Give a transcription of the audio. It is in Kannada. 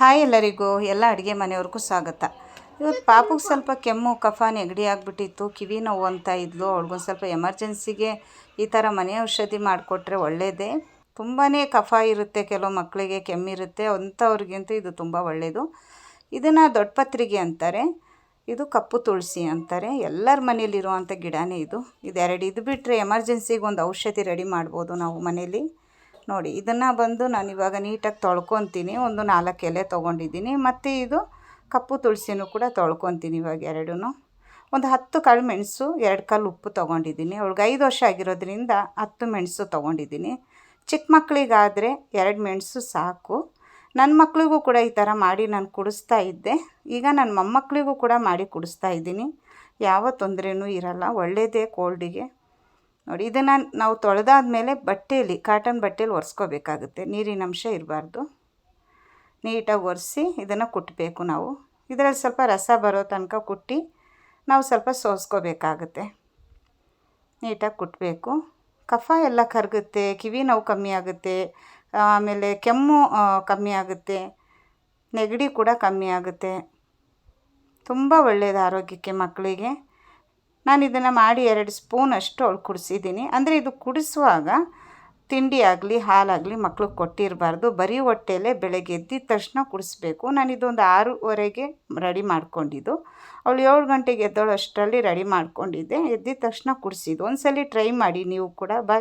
ಹಾಯ್ ಎಲ್ಲರಿಗೂ, ಎಲ್ಲ ಅಡುಗೆ ಮನೆಯವ್ರಿಗೂ ಸ್ವಾಗತ. ಇವತ್ತು ಪಾಪುಗೆ ಸ್ವಲ್ಪ ಕೆಮ್ಮು ಕಫ ನೆಗಡಿ ಆಗಿಬಿಟ್ಟಿತ್ತು. ಕಿವಿ ನೋವು ಅಂತ ಇದ್ಲು. ಅವ್ಳಿಗೊಂದು ಸ್ವಲ್ಪ ಎಮರ್ಜೆನ್ಸಿಗೆ ಈ ಥರ ಮನೆ ಔಷಧಿ ಮಾಡಿಕೊಟ್ರೆ ಒಳ್ಳೆಯದೇ ತುಂಬಾ ಕಫ ಇರುತ್ತೆ, ಕೆಲವು ಮಕ್ಕಳಿಗೆ ಕೆಮ್ಮಿರುತ್ತೆ ಅಂಥವ್ರಿಗಂತೂ ಇದು ತುಂಬ ಒಳ್ಳೆಯದು ಇದನ್ನು ದೊಡ್ಡಪತ್ರಿಗೆ ಅಂತಾರೆ. ಇದು ಕಪ್ಪು ತುಳಸಿ ಅಂತಾರೆ. ಎಲ್ಲರ ಮನೇಲಿರುವಂಥ ಗಿಡನೇ ಇದು. ಇದೆರಡು ಇದು ಬಿಟ್ಟರೆ ಎಮರ್ಜೆನ್ಸಿಗೆ ಒಂದು ಔಷಧಿ ರೆಡಿ ಮಾಡ್ಬೋದು ನಾವು ಮನೇಲಿ. ನೋಡಿ, ಇದನ್ನು ಬಂದು ನಾನು ಇವಾಗ ನೀಟಾಗಿ ತೊಳ್ಕೊತೀನಿ. ಒಂದು ನಾಲ್ಕು ಎಲೆ ತೊಗೊಂಡಿದ್ದೀನಿ. ಮತ್ತು ಇದು ಕಪ್ಪು ತುಳಸಿನೂ ಕೂಡ ತೊಳ್ಕೊತೀನಿ ಇವಾಗ ಎರಡೂ ಒಂದು ಹತ್ತು ಕಾಳು ಮೆಣಸು, ಎರಡು ಕಾಲು ಉಪ್ಪು ತೊಗೊಂಡಿದ್ದೀನಿ. ಅವ್ಳಿಗೆ ಐದು ವರ್ಷ ಆಗಿರೋದ್ರಿಂದ ಹತ್ತು ಮೆಣಸು ತೊಗೊಂಡಿದ್ದೀನಿ. ಚಿಕ್ಕ ಮಕ್ಕಳಿಗಾದರೆ ಎರಡು ಮೆಣಸು ಸಾಕು. ನನ್ನ ಮಕ್ಕಳಿಗೂ ಕೂಡ ಈ ಥರ ಮಾಡಿ ನಾನು ಕುಡಿಸ್ತಾ ಇದ್ದೆ. ಈಗ ನನ್ನ ಮೊಮ್ಮಕ್ಕಳಿಗೂ ಕೂಡ ಮಾಡಿ ಕುಡಿಸ್ತಾ ಇದ್ದೀನಿ. ಯಾವ ತೊಂದರೆನೂ ಇರಲ್ಲ. ಒಳ್ಳೆಯದೇ ಕೋಲ್ಡಿಗೆ. ನೋಡಿ, ಇದನ್ನು ನಾವು ತೊಳೆದಾದ್ಮೇಲೆ ಬಟ್ಟೆಯಲ್ಲಿ, ಕಾಟನ್ ಬಟ್ಟೆಯಲ್ಲಿ ಒರೆಸ್ಕೋಬೇಕಾಗುತ್ತೆ. ನೀರಿನ ಅಂಶ ಇರಬಾರ್ದು. ನೀಟಾಗಿ ಒರೆಸಿ ಇದನ್ನು ಕುಟ್ಟಬೇಕು ನಾವು. ಇದರಲ್ಲಿ ಸ್ವಲ್ಪ ರಸ ಬರೋ ತನಕ ಕುಟ್ಟಿ ನಾವು ಸ್ವಲ್ಪ ಸೋಸ್ಕೋಬೇಕಾಗುತ್ತೆ. ನೀಟಾಗಿ ಕುಟ್ಟಬೇಕು ಕಫ ಎಲ್ಲ ಕರಗುತ್ತೆ, ಕಿವಿ ನೋವು ಕಮ್ಮಿ ಆಗುತ್ತೆ, ಆಮೇಲೆ ಕೆಮ್ಮು ಕಮ್ಮಿ ಆಗುತ್ತೆ, ನೆಗಡಿ ಕೂಡ ಕಮ್ಮಿ ಆಗುತ್ತೆ. ತುಂಬ ಒಳ್ಳೆಯದು ಆರೋಗ್ಯಕ್ಕೆ ಮಕ್ಕಳಿಗೆ. ನಾನು ಇದನ್ನು ಮಾಡಿ ಎರಡು ಸ್ಪೂನ್ ಅಷ್ಟು ಅವಳು ಕುಡಿಸಿದ್ದೀನಿ. ಅಂದರೆ ಇದು ಕುಡಿಸುವಾಗ ತಿಂಡಿ ಆಗಲಿ, ಹಾಲಾಗಲಿ ಮಕ್ಳಿಗೆ ಕೊಟ್ಟಿರಬಾರ್ದು. ಬರೀ ಹೊಟ್ಟೆಯಲ್ಲೇ ಬೆಳಗ್ಗೆ ಎದ್ದಿದ ತಕ್ಷಣ ಕುಡಿಸ್ಬೇಕು. ನಾನು ಇದೊಂದು ಆರೂವರೆಗೆ ರೆಡಿ ಮಾಡ್ಕೊಂಡಿದ್ದು. ಅವಳು ಏಳು ಗಂಟೆಗೆ ಎದ್ದೋಳು ಅಷ್ಟರಲ್ಲಿ ರೆಡಿ ಮಾಡ್ಕೊಂಡಿದ್ದೆ. ಎದ್ದಿದ ತಕ್ಷಣ ಕುಡಿಸಿದ್ದು. ಒಂದು ಸಲ ಟ್ರೈ ಮಾಡಿ ನೀವು ಕೂಡ. ಬಾಯ್